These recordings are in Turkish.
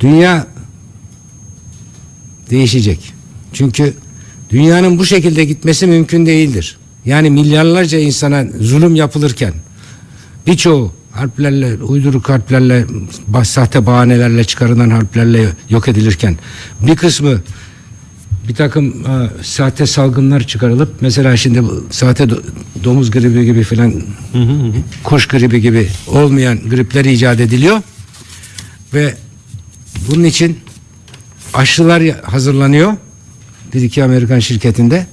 Dünya değişecek. Çünkü dünyanın bu şekilde gitmesi mümkün değildir. Yani milyarlarca insana zulüm yapılırken birçoğu harplerle, uyduruk harplerle, sahte bahanelerle çıkarılan harplerle yok edilirken bir kısmı bir takım e, sahte salgınlar çıkarılıp mesela şimdi bu sahte do- domuz gribi gibi filan kuş gribi gibi olmayan gripler icat ediliyor ve bunun için aşılar hazırlanıyor bir iki Amerikan şirketinde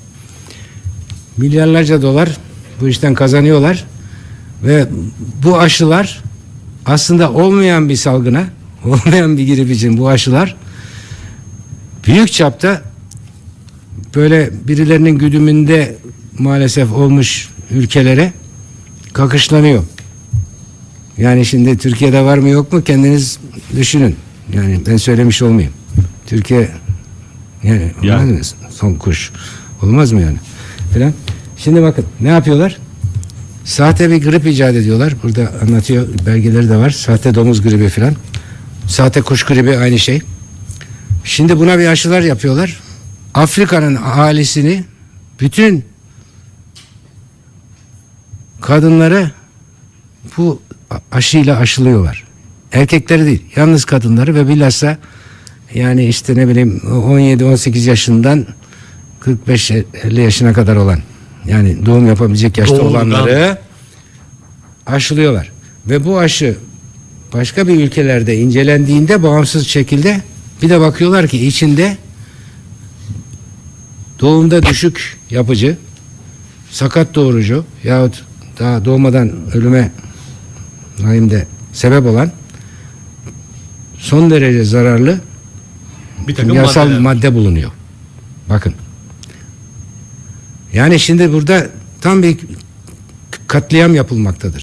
milyarlarca dolar bu işten kazanıyorlar ve bu aşılar aslında olmayan bir salgına olmayan bir grip için bu aşılar büyük çapta böyle birilerinin güdümünde maalesef olmuş ülkelere kakışlanıyor. Yani şimdi Türkiye'de var mı yok mu kendiniz düşünün. Yani ben söylemiş olmayayım. Türkiye yani, Yani. olmaz mı? son kuş olmaz mı yani? Falan. Şimdi bakın ne yapıyorlar? Sahte bir grip icat ediyorlar. Burada anlatıyor belgeleri de var. Sahte domuz gribi falan. Sahte kuş gribi aynı şey. Şimdi buna bir aşılar yapıyorlar. Afrika'nın ahalisini bütün kadınları bu aşıyla aşılıyorlar. Erkekleri değil, yalnız kadınları ve bilhassa yani işte ne bileyim 17-18 yaşından 45-50 yaşına kadar olan yani doğum yapabilecek yaşta Doğumdan. olanları aşılıyorlar. Ve bu aşı başka bir ülkelerde incelendiğinde bağımsız şekilde bir de bakıyorlar ki içinde doğumda düşük yapıcı, sakat doğurucu yahut daha doğmadan ölüme rahimde sebep olan son derece zararlı Bir takım kimyasal maddeler. madde bulunuyor. Bakın. Yani şimdi burada tam bir katliam yapılmaktadır.